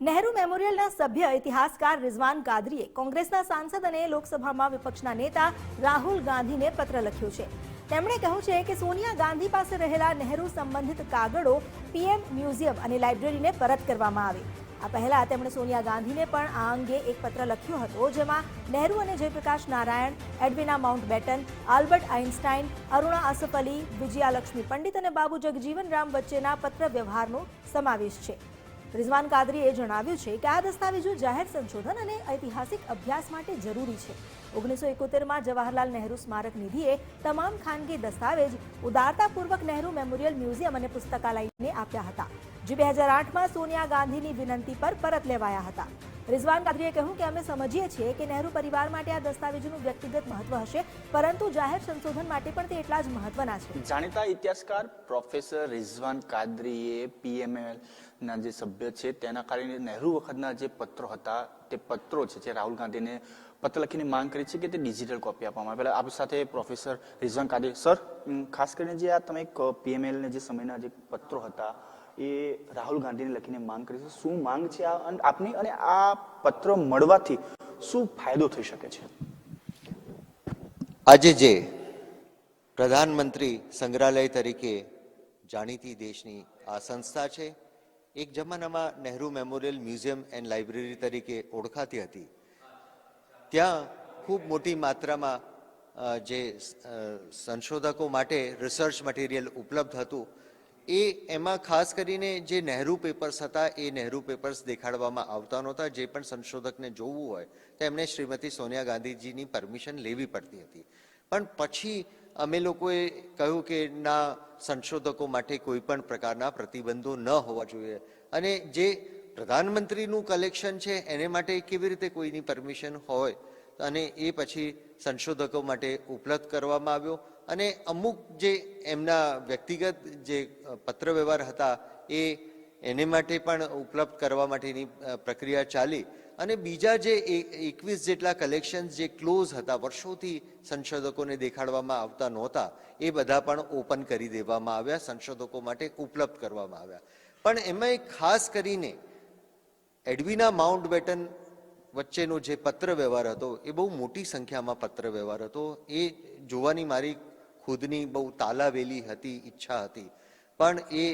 નહેરુ મેમોરિયલના સભ્ય ઇતિહાસકાર રિઝવાન કાદરીએ કોંગ્રેસના સાંસદ અને લોકસભામાં વિપક્ષના નેતા રાહુલ ગાંધીને પત્ર લખ્યો છે. તેમણે કહ્યું છે કે સોનિયા ગાંધી પાસે રહેલા નહેરુ સંબંધિત કાગળો પીએમ મ્યુઝિયમ અને લાઇબ્રેરીને પરત કરવામાં આવે. આ પહેલા તેમણે સોનિયા ગાંધીને પણ આ અંગે એક પત્ર લખ્યો હતો, જેમાં નહેરુ અને Jayaprakash Narayan, Edwina Mountbatten Albert Einstein, Aruna Asaf Ali Vijayalakshmi Pandit અને બાબુ જગજીવન રામ વચ્ચેના પત્ર વ્યવહારનો સમાવેશ છે. રિઝવાન કાદરીએ જણાવ્યું છે કે આ દસ્તાવેજો જાહેર સંશોધન અને ઐતિહાસિક અભ્યાસ માટે જરૂરી છે. ઓગણીસો એકોતેરમાં જવાહરલાલ નહેરુ સ્મારક નિધિએ તમામ ખાનગી દસ્તાવેજ ઉદારતાપૂર્વક નહેરુ મેમોરિયલ મ્યુઝિયમ અને પુસ્તકાલયને આપ્યા હતા, જે બે હજાર આઠમાં સોનિયા ગાંધીની વિનંતી પર પરત લેવાયા હતા. રિઝવાન કાદરીએ કહ્યું કે અમે સમજીએ છીએ કે નહેરુ પરિવાર માટે આ દસ્તાવેજોનું વ્યક્તિગત મહત્વ હશે, પરંતુ જાહેર સંશોધન માટે પણ તે એટલા જ મહત્વના છે. જાણીતા ઇતિહાસકાર પ્રોફેસર રિઝવાન કાદરીએ પીએમએલ ના જે સભ્ય છે, તેના કારણે નહેરુ વખતના જે પત્રો હતા, તે પત્રો છે જે રાહુલ ગાંધીને પત્ર લખીને માંગ કરી છે કે તે ડિજિટલ કોપી આપવામાં આવે. પહેલાં આપણી સાથે પ્રોફેસર રિઝવાન કાદરી. સર, ખાસ કરીને જે આ તમે પીએમએલ ને જે સમયના જે પત્રો હતા એ રાહુલ ગાંધીને લખીને માંગ કરી છે. શું માંગ છે આ આપની અને આ પત્ર મળવાથી શું ફાયદો થઈ શકે છે? આજે જે પ્રધાનમંત્રી સંગ્રહાલય તરીકે જાણીતી દેશની આ સંસ્થા છે, એક જમાનામાં Nehru memorial museum and library તરીકે ઓળખાતી હતી. ત્યાં ખૂબ મોટી માત્રામાં જે સંશોધકો માટે રિસર્ચ મટીરિયલ ઉપલબ્ધ હતું. એ એમાં ખાસ કરીને જે નહેરુ પેપર્સ હતા, એ નહેરુ પેપર્સ દેખાડવામાં આવતા નહોતા. જે પણ સંશોધકને જોવું હોય, તો એમને શ્રીમતી સોનિયા ગાંધીજીની પરમિશન લેવી પડતી હતી. પણ પછી અમે લોકોએ કહ્યું કે ના, સંશોધકો માટે કોઈ પણ પ્રકારના પ્રતિબંધો ન હોવા જોઈએ. અને જે પ્રધાનમંત્રીનું કલેક્શન છે, એને માટે કેવી રીતે કોઈની પરમિશન હોય? અને એ પછી સંશોધકો માટે ઉપલબ્ધ કરવામાં આવ્યો. અને અમુક જે એમના વ્યક્તિગત જે પત્ર પત્રવ્યવહાર હતા, એ એને માટે પણ ઉપલબ્ધ કરવા માટેની પ્રક્રિયા ચાલી. અને બીજા જે એકવીસ જેટલા કલેક્શન્સ જે ક્લોઝ હતા, વર્ષોથી સંશોધકોને દેખાડવામાં આવતા નહોતા, એ બધા પણ ઓપન કરી દેવામાં આવ્યા, સંશોધકો માટે ઉપલબ્ધ કરવામાં આવ્યા. પણ એમાં ખાસ કરીને એડવિના માઉન્ટ બેટન વચ્ચેનો જે પત્ર વ્યવહાર હતો, એ બહુ મોટી સંખ્યામાં પત્ર વ્યવહાર હતો. એ જોવાની મારી ખુદની બહુ તાલાવેલી હતી, ઈચ્છા હતી. પણ એ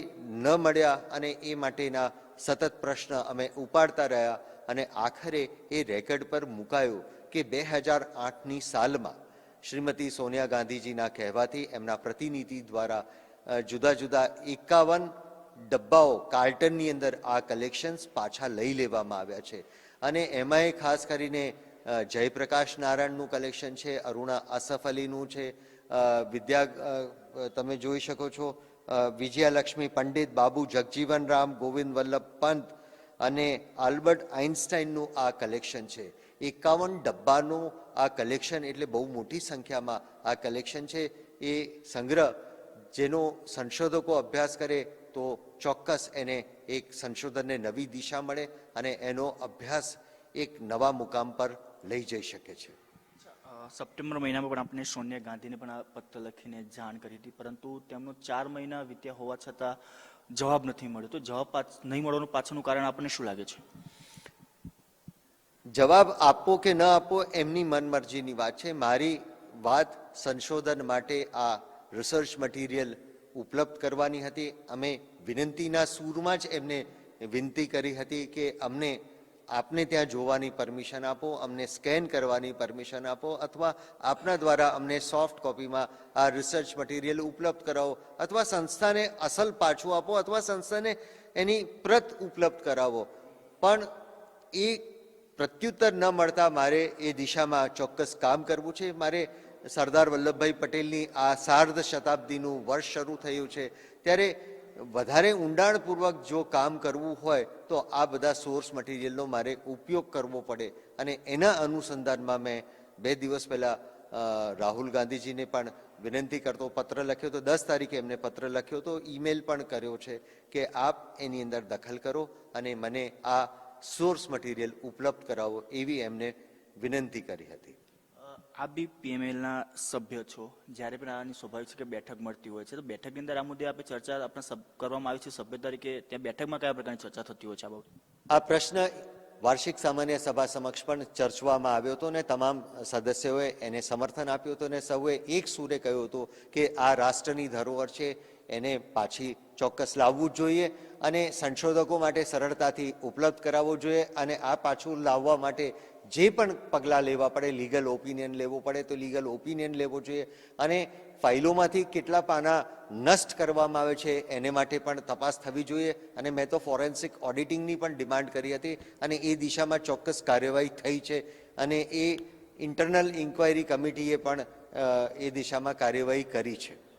ન મળ્યા અને એ માટેના સતત પ્રશ્ન અમે ઉપાડતા રહ્યા અને આખરે એ રેકર્ડ પર મુકાયો કે બે હજાર આઠની સાલમાં શ્રીમતી સોનિયા ગાંધીજીના કહેવાથી એમના પ્રતિનિધિ દ્વારા જુદા જુદા એકાવન ડબ્બાઓ કાર્ટનની અંદર આ કલેક્શન્સ પાછા લઈ લેવામાં આવ્યા છે. અને એમાંય ખાસ કરીને જયપ્રકાશ નારાયણનું કલેક્શન છે, અરુણા અસફ અલીનું છે વિદ્યા તમે જોઈ શકો છો વિજયાલક્ષ્મી પંડિત, બાબુ જગજીવન રામ, ગોવિંદ વલ્લભ પંત અને આલ્બર્ટ આઇન્સ્ટાઈનનું આ કલેક્શન છે. એકાવન ડબ્બાનું આ કલેક્શન એટલે બહુ મોટી સંખ્યામાં આ કલેક્શન છે. એ સંગ્રહ, જેનો સંશોધકો અભ્યાસ કરે તો ચોક્કસ એને એક સંશોધનને નવી દિશા મળે અને એનો અભ્યાસ એક નવા મુકામ પર લઈ જઈ શકે છે. સપ્ટેમ્બર મહિનામાં પણ આપણે સોનિયા ગાંધીને પણ આ પત્ર લખીને જાણ કરી હતી. પરંતુ તેમનો ચાર મહિના વીત્યા હોવા છતાં જવાબ નથી મળ્યો. તો જવાબ નહીં મળવાનું પાછળનું કારણ આપણને શું લાગે છે? જવાબ આપવો કે ન આપવો એમની મનમરજીની વાત છે. મારી વાત સંશોધન માટે આ રિસર્ચ મટીરિયલ ઉપલબ્ધ કરવાની હતી. અમે વિનંતીના સૂરમાં જ એમને વિનંતી કરી હતી કે અમને આપને ત્યાં જોવાની પરમિશન આપો, અમને સ્કેન કરવાની પરમિશન આપો અથવા આપના દ્વારા અમને સોફ્ટ કોપીમાં આ રિસર્ચ મટીરિયલ ઉપલબ્ધ કરાવો અથવા સંસ્થાને અસલ પાછું આપો અથવા સંસ્થાને એની પ્રત ઉપલબ્ધ કરાવો. પણ એ પ્રત્યુત્તર ન મળતા મારે એ દિશામાં ચોક્કસ કામ કરવું છે. મારે સરદાર વલ્લભભાઈ પટેલની આ સાર્ધ શતાબ્દીનું વર્ષ શરૂ થયું છે. ત્યારે વધારે ઊંડાણપૂર્વક જો કામ કરવું હોય, તો આ બધા સોર્સ મટીરિયલનો મારે ઉપયોગ કરવો પડે. અને એના અનુસંધાનમાં મેં બે દિવસ પહેલાં રાહુલ ગાંધીજીને પણ વિનંતી કરતો, પત્ર લખ્યો તો દસ તારીખે એમને પત્ર લખ્યો તો ઈમેલ પણ કર્યો છે કે આપ એની અંદર દખલ કરો અને મને આ સોર્સ મટીરિયલ ઉપલબ્ધ કરાવો એવી એમને વિનંતી કરી હતી. આપ બી પીએમએલના સભ્ય છો. જ્યારે પણ આની સ્વાભાવિક છે કે બેઠક મળતી હોય છે, તો બેઠકની અંદર આ મુદ્દે આપણે ચર્ચા આપણે કરવામાં આવી છે સભ્ય તરીકે ત્યાં બેઠકમાં કયા પ્રકારની ચર્ચા થતી હોય છે આ બાબતે? આ પ્રશ્ન વાર્ષિક સામાન્ય સભા સમક્ષ પણ ચર્ચવામાં આવ્યો હતો ને તમામ સદસ્યોએ એને સમર્થન આપ્યું હતું અને સૌએ એક સૂરે કહ્યું હતું કે આ રાષ્ટ્રની ધરોહર છે, એને પાછી ચોક્કસ લાવવું જ જોઈએ અને સંશોધકો માટે સરળતાથી ઉપલબ્ધ કરાવવું જોઈએ અને આ પાછું લાવવા માટે જે પણ પગલાં લેવા પડે લીગલ ઓપિનિયન લેવો પડે તો લીગલ ઓપિનિયન લેવો જોઈએ. અને ફાઇલોમાંથી કેટલા પાના નષ્ટ કરવામાં આવે છે એને માટે પણ તપાસ થવી જોઈએ. અને મેં તો ફોરેન્સિક ઓડિટિંગની પણ ડિમાન્ડ કરી હતી અને એ દિશામાં ચોક્કસ કાર્યવાહી થઈ છે. અને એ ઇન્ટરનલ ઇન્ક્વાયરી કમિટીએ પણ એ દિશામાં કાર્યવાહી કરી છે.